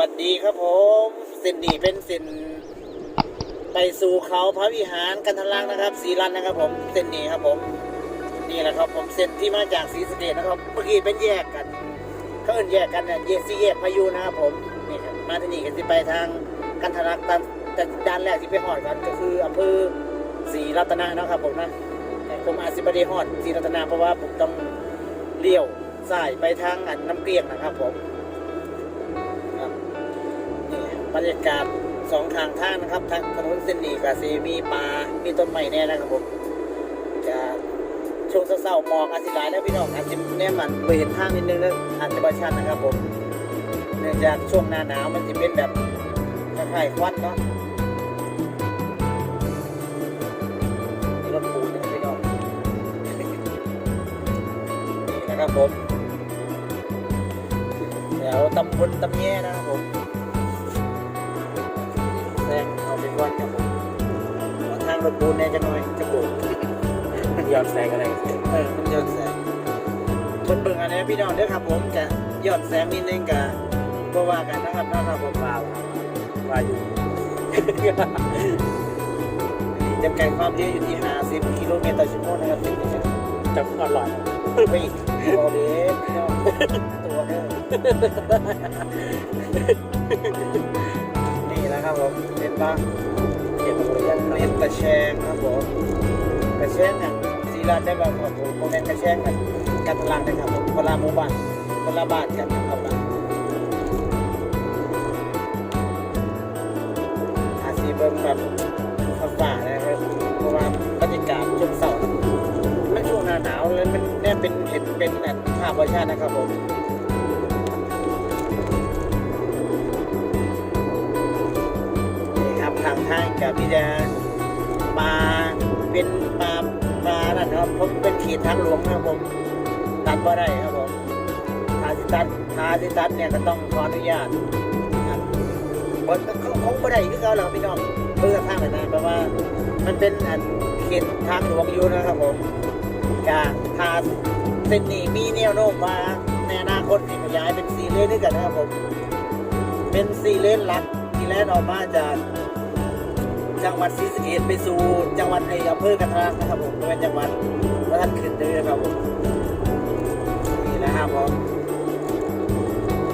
วัสดีครับผมเส้นนี้เป็นเส้นไปสู่เขาพระวิหารกันทลังนะครับสีรันนะครับ ผมเส้นนี้ครับผมนี่แหละครับ ผมเส้นที่มาจากศรีสเกดนะครับเมื่อกี้เป็นแยกกันเขาเอิ้นแยกกันเนี่ยแยสี่แยกพายุนะครับผมนี่ครับมาที่นี่กันที่ไปทางกันทลักตามแต่ด้านแรกที่ไปหอดกันก็คืออำเภอศรีรัตนะนะครับผมนะแต่ผมอาจสิบได้หอดศรีรัตนะเพราะว่าผมต้องเลี้ยวสายไปทางอันน้ำเกลียงนะครับผม บรรยากาศสองข้างทางนะครับทางถนนเส้นนี้ก็สีมีป่ามีต้นไม้แน่นะครับผมจะช่วงเศร้าๆหมอกอาจสิหลายนะพี่น้องอาจจะแน่มันไปเห็นทางนิดนึงแล้วอาจจะประชันนะครับผมเนื่องจากช่วงหน้าหนาวมันจะเป็นแบบคล้ายๆควันเนาะรถปูนนะพี่น้องนี่นะครับผมแถวตำบลตำแย่นะครับผม รถปูนแน่จะหน่อยจะโบกยอดแซงอะไรเออมันย้อนแสงคนเบิ่งอันนี้พี่น้องเด้อครับผมจะย้อนแสงนิดนึงกับก็ว่ากันนะครับนะครับผมเปล่าว่าอยู่จำกัดความเร็วอยู่ที่ 50 กิโลเมตรต่อชั่วโมงนะครับสิ่งนี้นะครับจะอร่อยไปตัวเด็กพี่น้องตัวเด้อนี่แหละครับผมเป็นบ้า กระแชงครับผมกระแชงเนี่ยสีลาได้แบบครับผมโมเมนต์กระแชงกันกันพลังนะครับผมคนละหมู่บ้านคนละบ้านกันนะครับนะอาซีเบิ้งแบบฝ่านะครับเพราะว่าบรรยากาศช่วงเสาร์ไม่ช่วงหน้าหนาวเลยมันเนี่ยเป็นเห็นเป็นแบบภาพธรรมชาตินะครับผมนี่ครับทางทางกับพี่แดง ปลาเป็นปลาปลานั่นครับผมเป็นขีดทางหลวงนะครับผมตัดบ่ได้ครับผมทาสิตัดทาสิตัดเนี่ยก็ต้องขออนุญาตครับบนเขาคงบ่ได้คือเขาหรอกพี่น้องเพื่อทางแบบนั้นเพราะว่ามันเป็นอันเขตทางหลวงอยู่นะครับผมกาทาเส้นนี้มีแนวโน้มว่าในอนาคตที่ขยายเป็นสี่เลนด้วยกันนะครับผม เป็นสี่เลนหลักที่แล่นออกมาจาก จังหวัดศรีสะเกษไปสู่จังหวัดไอ้อำเภอกันทะลักนะครับผมเป็นจังหวัดพระท่านขึ้นเลยนะครับผมนี่นะครับผม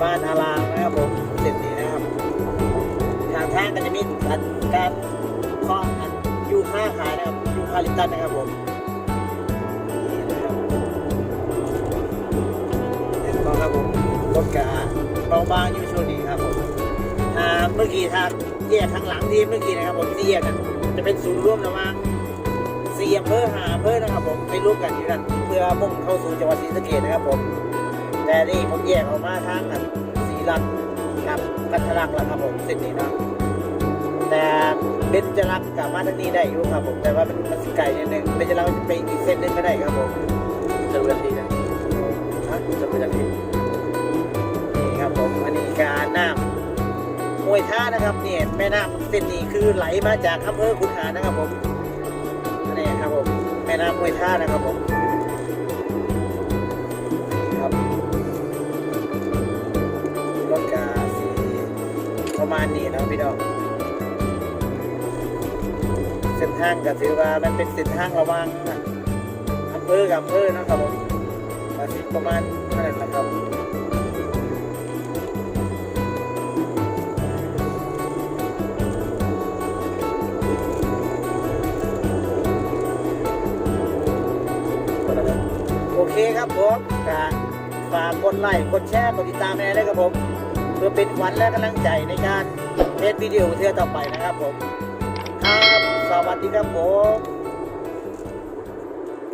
บ้านอารางนะครับผมเสร็จนี้นะครับทางทางก็จะมีอันการเคาะอันยูค่าขายนะครับยูคาลิปตัสนะครับผมนี่นะครับเห็นก็ครับผมรถกาเบาบางอยู่ช่วงนี้ครับผมอ่าเมื่อกี้ทาง แยกข้างหลังที่เมื่อกี้นะครับผมที่แยกกันจะเป็นศูนย์ร่วมระหว่างสี่อำเภอหาอำเภอนะครับผมไปร่วมกันอยู่นั่นเพื่อมุ่งเข้าสู่จังหวัดศรีสะเกษนะครับผมแต่นี่ผมแยกออกมาทางศรีรัตน์กับกัทลักแล้วครับผมเส้นนี้นะแต่เบญจรักษ์กับมาทางนี้ได้อยู่ครับผมแต่ว่ามันมันสิไกลนิดนึงเบญจรักษ์จะไปอีกเส้นนึงก็ได้ครับผมจะเวที วยท่านะครับเนี่ยแม่น้ำเส้นนี้คือไหลมาจากอำเภอขุนหารนะครับผมนนี้ครับผมแม่น้ำมวยท่านะครับผมนี่ครับรถกาสีประมาณนี้นะพี่น้องเส้นทางก็ถือว่ามันเป็นเส้นทางระหว่างอำเภอกับอำเภอนะครับผมก็สิประมาณนั้นนะครับ เคครับผมก็ฝากกดไลค์กดแชร์กดติดตามแน่เลยครับผม เพื่อเป็นขวัญและกำลังใจในการเล่นวิดีโอเทื่อต่อไปนะครับผม ครับ สวัสดีครับผม